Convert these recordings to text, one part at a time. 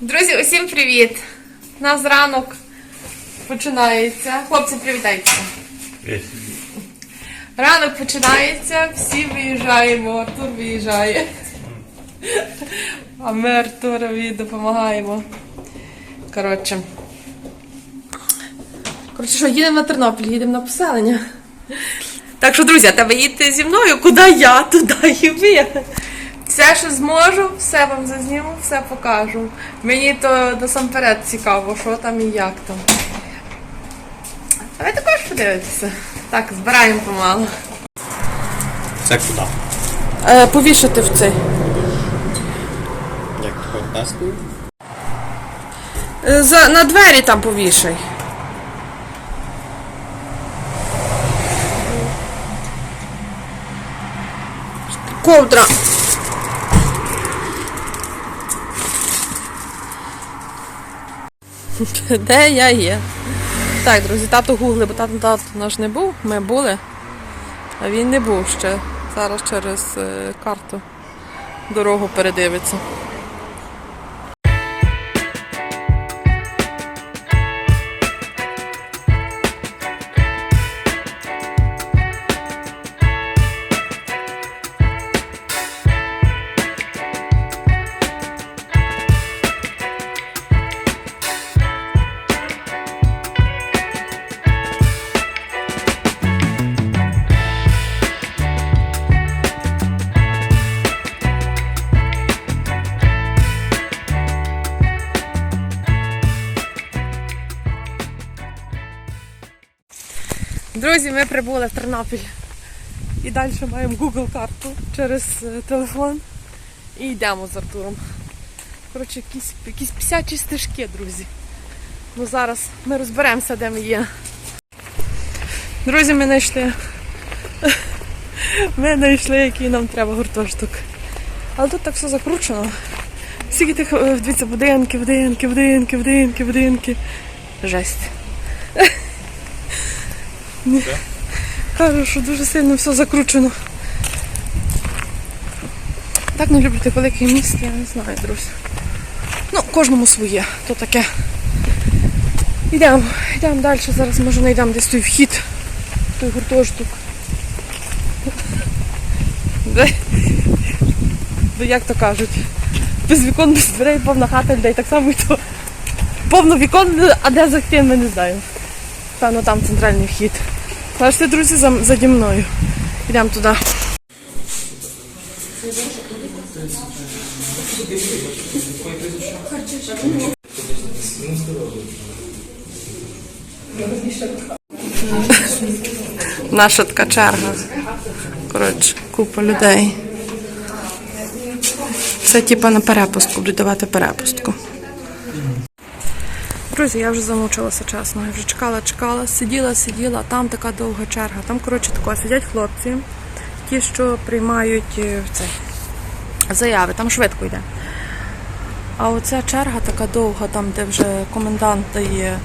Друзі, усім привіт! У нас ранок починається. Хлопці, привітайтеся. Ранок починається, всі виїжджаємо, Артур виїжджає. А ми Артурові допомагаємо. Коротше. Коротше, що, їдемо на Тернопіль, їдемо на поселення. Так що, друзі, та ви їдьте зі мною, куди я, туди і ви. Все, що зможу, все вам зазніму, все покажу. Мені то насамперед цікаво, що там і як там. А ви також подивитеся. Так, збираємо помалу. Це куди? Е, повішати в цей. Як тестую? Е, За, на двері там повішай. Ковдра. Де я є? Так, друзі, тато гугли, бо тато, тато наш не був, ми були, а він не був ще. Зараз через е, карту дорогу передивиться. Друзі, ми прибули в Тернопіль. І далі маємо Google карту через е, телефон. І йдемо з Артуром. Коротше, якісь, якісь пісячі стежки, друзі. Ну зараз ми розберемося, де ми є. Друзі, ми знайшли. Ми знайшли, який нам треба гуртожиток. Але тут так все закручено. Скільки тих, е, дивіться, будинки, будинки, будинки, будинки, будинки. Жесть. Кажу, що дуже сильно все закручено. Так не люблю тих великих міст, я не знаю, друзі. Ну, кожному своє, то таке. Йдемо, йдемо далі, зараз може знайдемо десь той вхід, той гуртожиток. Де? Ну, як то кажуть, без вікон, без дверей, повна хата людей, так само і то. Повно вікон, а де зайти, ми не знаємо. Певно, там центральний вхід. Бачите, друзі, за, заді мною. Йдемо туди. Наша така черга. Коротше, купа людей. Це типа на перепустку, будуть давати перепустку. Друзі, я вже замучилася чесно. Я вже чекала, чекала, сиділа, сиділа, там така довга черга. Там, коротше, тако сидять хлопці, ті, що приймають е, в цей, заяви, там швидко йде. А оця черга така довга, там, де вже комендант дає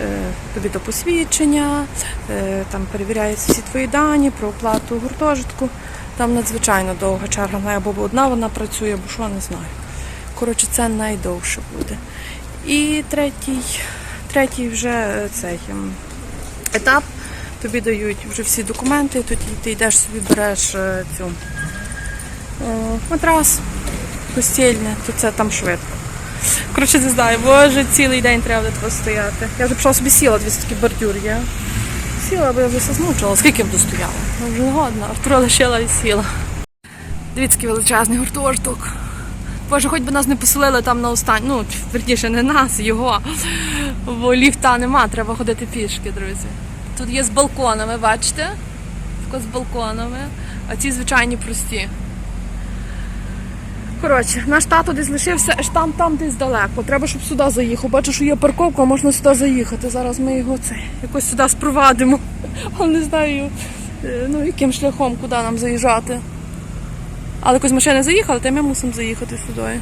е, тобі до посвідчення, е, там перевіряються всі твої дані про оплату гуртожитку. Там надзвичайно довга черга, або одна вона працює, або що не знаю. Коротше, це найдовше буде. І третій, третій вже е, цей ем, етап. Тобі дають вже всі документи, тоді ти йдеш собі береш е, цю е, матрас постільне, то це там швидко. Коротше, не знаю, боже, цілий день треба буде тут стояти. Я вже пішла собі сіла, дивіться, такий бордюр є. Сіла, бо я вже змучила. Скільки б достояла? Ну, вже не годна. Артура лишила і сіла. Дивіться, який величезний гуртожиток. Боже, хоч би нас не поселили там на останню, ну, верніше, не нас, його. Бо ліфта нема, треба ходити пішки, друзі. Тут є з балконами, бачите? Тако з балконами, а ці звичайні прості. Коротше, наш тато десь лишився аж там, там десь далеко. Треба, щоб сюди заїхав. Бачу, що є парковка, можна сюди заїхати. Зараз ми його це якось сюди спровадимо. Але не знаю, е, ну, яким шляхом, куди нам заїжджати. Але якось машини заїхали, то ми мусимо заїхати сюди.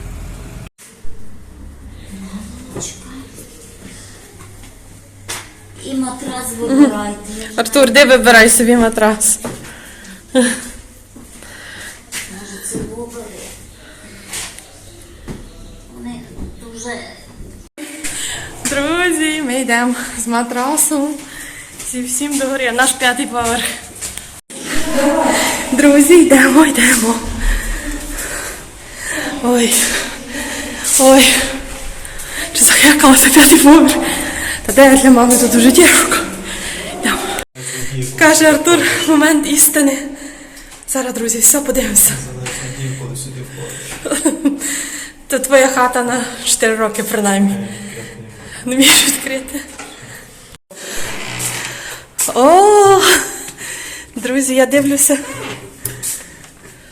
І матрас вибирайте. Артур, де вибирай собі матрас? Каже, це вибери. Вони вже Друзі, ми йдемо з матрасом. Всі всім догорі. Наш п'ятий поверх. Друзі, йдемо, йдемо. Ой. Ой. Чи захекалася п'ятий поверх? Та де для мами тут дуже тяжко. Каже Артур, момент істини. Зараз, друзі, все подивимося. Це твоя хата на 4 роки, принаймні. Не вмієш відкрити. О! Друзі, я дивлюся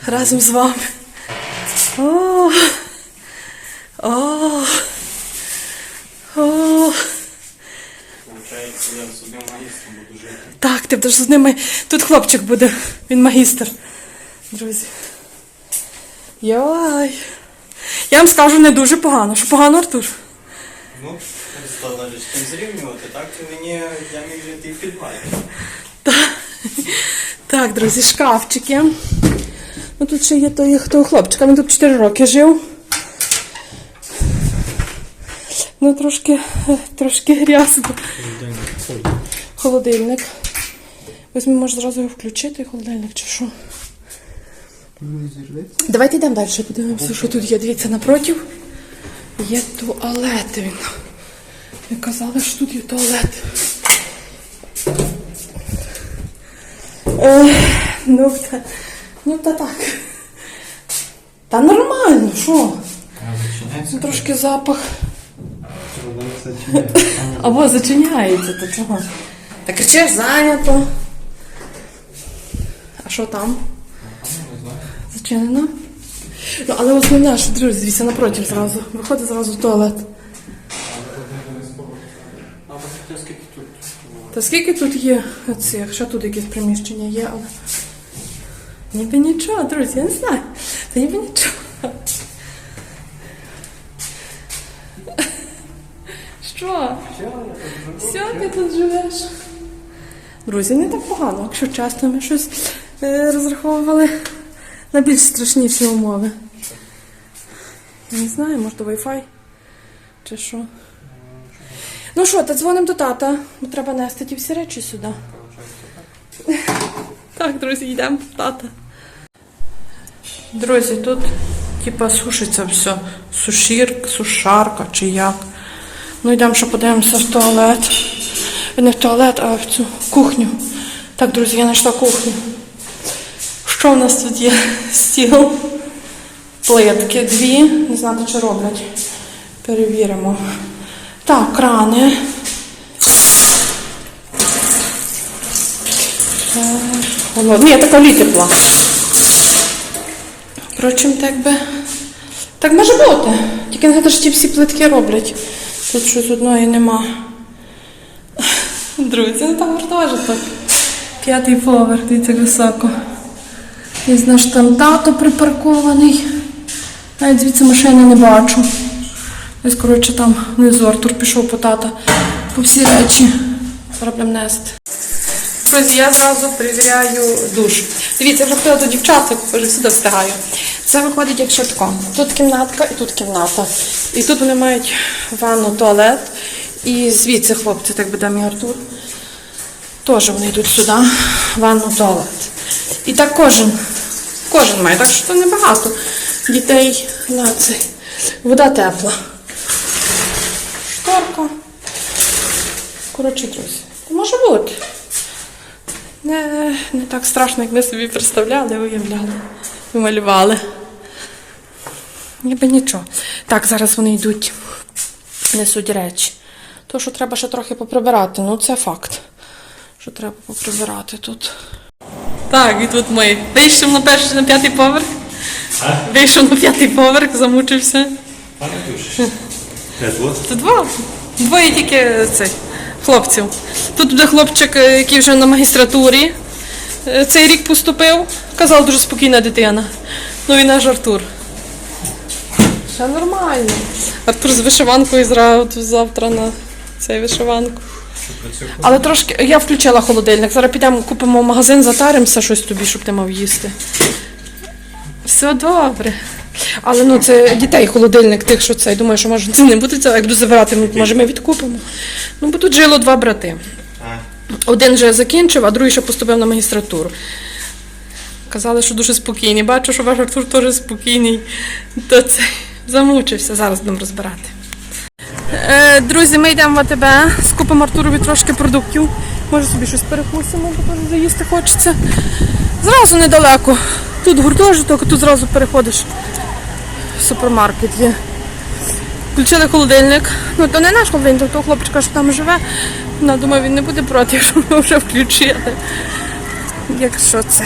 разом з вами. О! О! О! Получається, я з одним магістром буду жити. Так, ти будеш з одним. Тут хлопчик буде, він магістр. Друзі. Йой. Я вам скажу не дуже погано. Що погано, Артур? Ну, то навіть з ким зрівнювати, так? Мені я міг жити і в підвалі. Так, друзі, шкафчики. Ну тут ще є той, хто хлопчика. Він тут 4 роки жив. Ну, трошки, трошки грязно. Холодильник. Візьми, може зразу його включити, холодильник чи що. Давайте йдемо далі, подивимося, що тут є. Дивіться, напротив є туалет. Він. Ви казали, що тут є туалет. Ну, ну та так. Та нормально, що? Трошки запах. Або зачиняється, то чого? Та кричиш, зайнято. А що там? Зачинено? Ну, але основне, що друзі, дивіться напротив зразу. Виходить зразу в туалет. Та скільки тут є цих? Що тут якесь приміщення є, але. Ніби нічого, друзі, я не знаю. Та ніби нічого. Що? Все, ти тут живеш? Друзі, не так погано, якщо чесно, ми щось е, розраховували на більш страшніші умови. Не знаю, може Wi-Fi чи що. Ну що, та дзвонимо до тата, бо треба нести ті всі речі сюди. Так, друзі, йдемо до тата. Друзі, тут типа сушиться все. Сушір, сушарка чи як. Ну йдемо, ще подивимося в туалет. Не в туалет, а в цю кухню. Так, друзі, я знайшла кухню. Що в нас тут є? Стіл. Плитки дві. Не знаю, чи роблять. Перевіримо. Так, крани. Е, Холодно. Ні, така лі тепла. Впрочем, так би. Так може бути. Тільки не що ті всі плитки роблять. Тут щось одної нема. Друзі, ну там гуртожиток. П'ятий поверх, дивіться, високо. Знаю, що там тато припаркований. Навіть звідси машини не бачу. Ось, коротше, там внизу Артур пішов по тата по всі речі. Зараз нести. Друзі, я зразу перевіряю душ. Дивіться, я вже ходила до дівчаток, вже всюди встигаю. Це виходить як шатко. Тут кімнатка і тут кімната. І тут вони мають ванну, туалет. І звідси хлопці, так буде мій Артур. Теж вони йдуть сюди, ванну, туалет. І так кожен, кожен має, так що це небагато дітей на цей. Вода тепла. Шторка. Коротше, друзі, може бути. Не, не так страшно, як ми собі представляли, уявляли, малювали. Ніби нічого. Так, зараз вони йдуть, несуть речі. То, що треба ще трохи поприбирати, ну це факт. Що треба поприбирати тут. Так, і тут ми. Вийшов на перший на п'ятий поверх. Вийшов на п'ятий поверх, замучився. Тут два. Двоє тільки цей, хлопців. Тут буде хлопчик, е, який вже на магістратурі. Цей рік поступив. Казав, дуже спокійна дитина. Ну і наш Артур. Все нормально. Артур з вишиванкою зразу завтра на цей вишиванку. Але трошки я включила холодильник. Зараз підемо купимо в магазин, затаримося щось тобі, щоб ти мав їсти. Все добре. Але ну це дітей холодильник, тих, що це. Я думаю, що може це не буде це, як буду забирати, може ми відкупимо. Ну, бо тут жило два брати. Один вже закінчив, а другий ще поступив на магістратуру. Казали, що дуже спокійний. Бачу, що ваш Артур теж спокійний. То це замучився. Зараз будемо розбирати. Е, друзі, ми йдемо в АТБ, скупимо Артурові трошки продуктів. Може собі щось перекусимо, бо теж заїсти хочеться. Зразу недалеко. Тут гуртожиток, тут зразу переходиш. в Супермаркет є. Включили холодильник. Ну, то не наш холодильник, то хлопчика, що там живе. Ну, думаю, він не буде проти, якщо ми вже включили. Якщо це.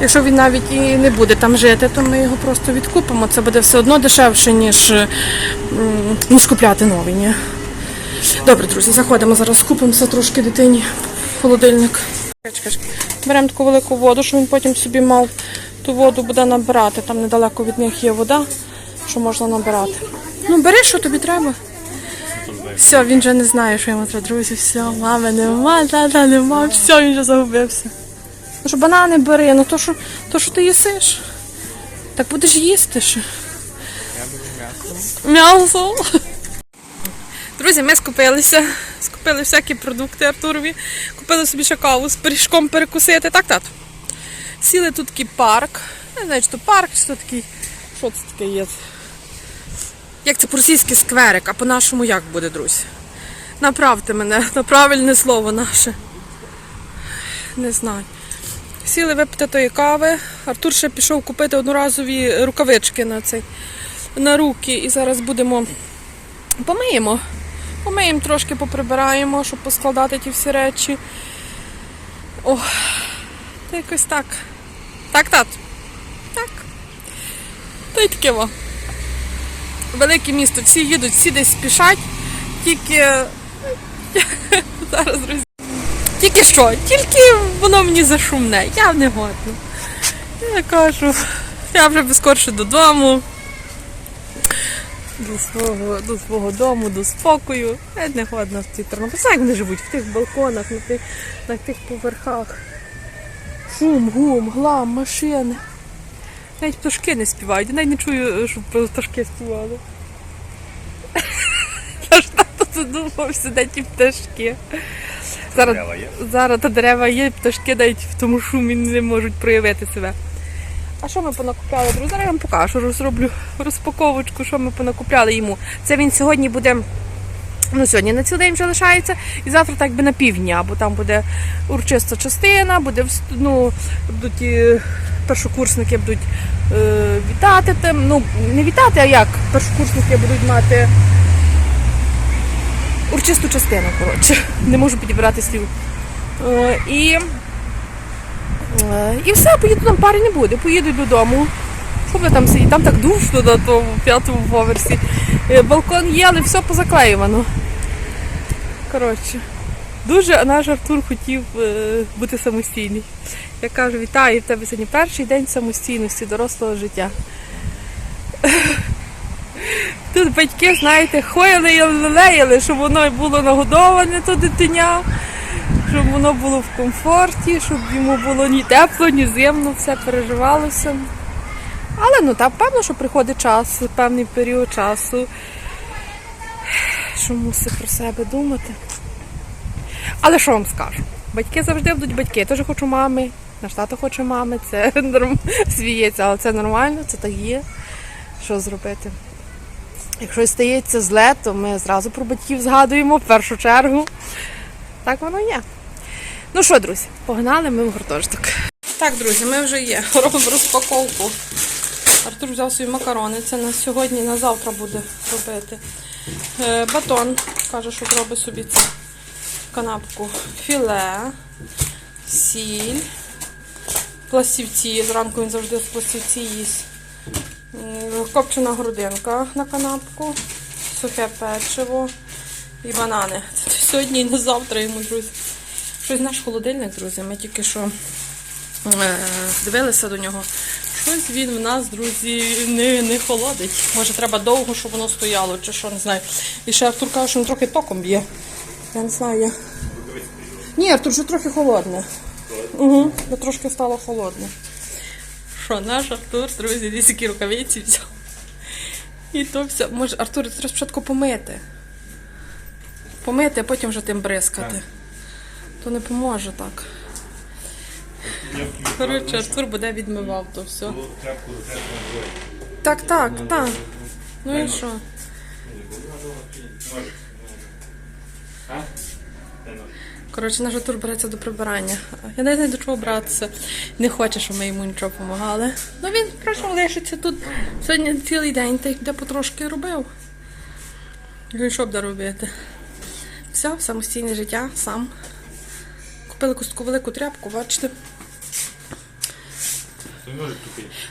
Якщо він навіть і не буде там жити, то ми його просто відкупимо. Це буде все одно дешевше, ніж м, ну, скупляти новий. Ні? Добре, друзі, заходимо зараз, скупимося трошки дитині в холодильник. Беремо таку велику воду, щоб він потім собі мав ту воду буде набирати. Там недалеко від них є вода, що можна набирати. Ну, бери, що тобі треба. Все, він вже не знає, що йому треба, друзі. Все, мами нема, тата нема, все, він вже загубився. Ну що банани бери, ну то що, то, що ти їсиш. Так будеш їсти ще. М'ясо. Друзі, ми скупилися. Скупили всякі продукти Артурові. Купили собі ще каву з пиріжком перекусити. Так, тато. Сіли тут такий парк. Не знаю, чи то парк, чи то такий. Що це таке є? Як це по-російськи скверик, а по-нашому як буде, друзі? Направте мене на правильне слово наше. Не знаю. Сіли випити тої кави. Артур ще пішов купити одноразові рукавички на цей на руки. І зараз будемо помиємо. Помиємо трошки, поприбираємо, щоб поскладати ті всі речі. О, та якось так. Так, тат. Так. Та й таке во. Велике місто, всі їдуть, всі десь спішать, тільки зараз, друзі. Тільки що? Тільки воно мені зашумне. Я не годна. Я кажу, я вже би скорше додому. До свого, до свого дому, до спокою. Я не годна в цій Тернопіль. Як вони живуть в тих балконах, на тих, на тих поверхах. Шум, гум, глам, машини. Навіть пташки не співають. Я навіть не чую, щоб пташки співали. Аж тато задумав, сидять ті пташки. Зараз, зараз та дерева є, пташки навіть в тому шумі не можуть проявити себе. А що ми понакупляли? Друзі, зараз я вам покажу, розроблю розпаковочку, що ми понакупляли йому. Це він сьогодні буде. Ну, сьогодні на цілий день вже лишається, і завтра так би на півдня, бо там буде урочиста частина, буде ну, будуть е, першокурсники будуть е, вітати там. Ну, не вітати, а як? Першокурсники будуть мати урочисту частину, коротше. Не можу підібрати слів. Е, і, е, і все, поїду там пари не буде. Поїду додому. Що там сидіти? Там так душно на тому п'ятому поверсі. Е, Балкон є, але все позаклеювано. Коротше. Дуже наш Артур хотів е, бути самостійний. Я кажу, вітаю, в тебе сьогодні перший день самостійності, дорослого життя. Тут батьки, знаєте, хояли і лелеяли, щоб воно було нагодоване, то дитиня, щоб воно було в комфорті, щоб йому було ні тепло, ні зимно, все переживалося. Але ну так, певно, що приходить час, певний період часу, що мусить про себе думати. Але що вам скажу? Батьки завжди будуть батьки. Я теж хочу мами, наш тато хоче мами, це норм... сміється, але це нормально, це так є. Що зробити? Якщо стається зле, то ми зразу про батьків згадуємо в першу чергу. Так воно є. Ну що, друзі, погнали ми в гуртожиток. Так, друзі, ми вже є. Робимо розпаковку. Артур взяв свої макарони. Це на сьогодні, на завтра буде робити. Е, батон. Каже, що зробить собі це канапку. Філе, сіль, пластівці. Зранку він завжди з пластівці їсть. Копчена грудинка на канапку, сухе печиво і банани. Це сьогодні і на завтра йому, друзі. Щось наш холодильник, друзі. Ми тільки що е, дивилися до нього. Щось він в нас, друзі, не, не холодить. Може, треба довго, щоб воно стояло, чи що, не знаю. І ще Артур каже, що він трохи током б'є. Я не знаю. Я... Ні, Артур, вже трохи холодне. Угу, трошки стало холодне. що, наш Артур, друзі, десь які рукавиці взяв. І то все. Може, Артур, треба спочатку помити. Помити, а потім вже тим бризкати. То не поможе так. Коротше, Артур буде відмивав то все. Так, так, так. Ну і що? Коротше, наш Артур береться до прибирання. Я не знаю, до чого братися. Не хоче, щоб ми йому нічого допомагали. Ну він прийшов лишиться тут сьогодні цілий день, та й де потрошки робив. Він що буде робити? Все, самостійне життя, сам. Купили якусь таку велику тряпку, бачите.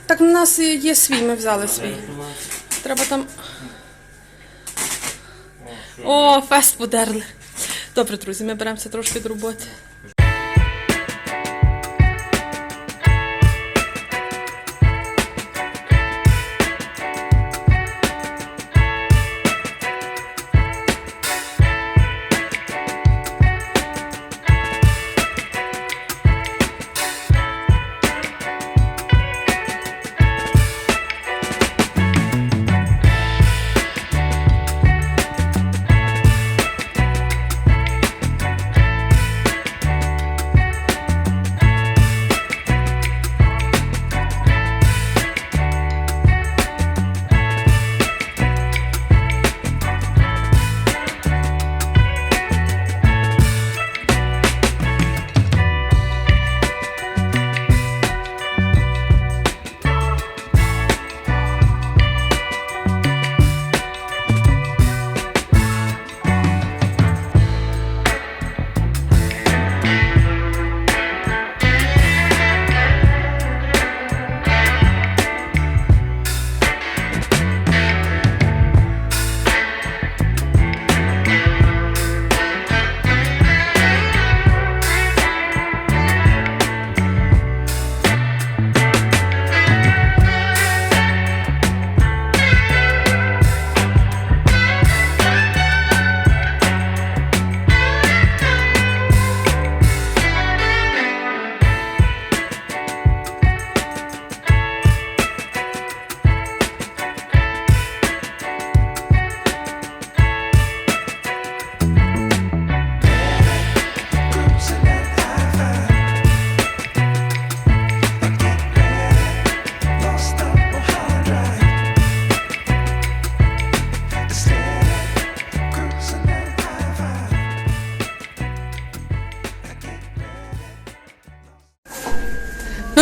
Так у нас є свій, ми взяли свій. Треба там. О, фест подерли. Добре, друзі, ми беремося трошки до роботи.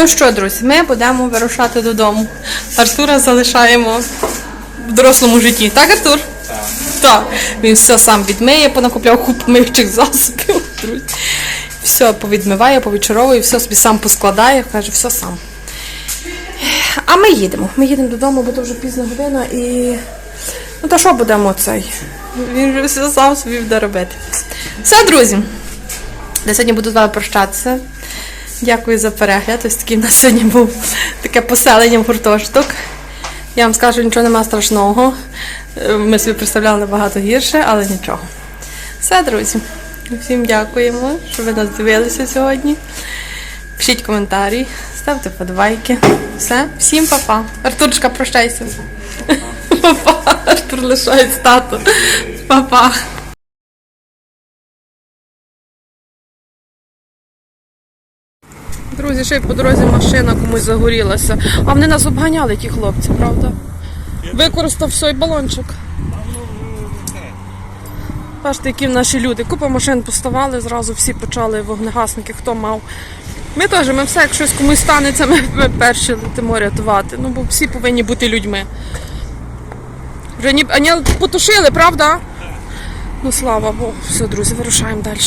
Ну що, друзі, ми будемо вирушати додому. Артура залишаємо в дорослому житті. Так, Артур? Так. Так. Він все сам відмиє, понакупляв купу миючих засобів. Друзі. Все повідмиває, повечоровує, все собі сам поскладає, каже, все сам. А ми їдемо. Ми їдемо додому, бо то вже пізна година і. Ну то що будемо цей? Він вже все сам собі буде робити. Все, друзі. Я сьогодні буду з вами прощатися. Дякую за перегляд. Ось такий в нас сьогодні був таке поселення в гуртожиток. Я вам скажу, нічого нема страшного. Е, Ми собі представляли набагато гірше, але нічого. Все, друзі. Всім дякуємо, що ви нас дивилися сьогодні. Пишіть коментарі, ставте подобайки. Все, всім па-па. Артурчка, прощайся. Па-па. Артур лишається тату. Па-па. Друзі, ще й по дорозі машина комусь загорілася. А вони нас обганяли, ті хлопці, правда? Використав і балончик. Бачите, які наші люди. Купа машин поставали, зразу всі почали вогнегасники, хто мав. Ми теж, ми все, як щось комусь станеться, ми, перші летимо рятувати. Ну, бо всі повинні бути людьми. Вже ні, а ні, потушили, правда? Ну слава Богу. Все, друзі, вирушаємо далі.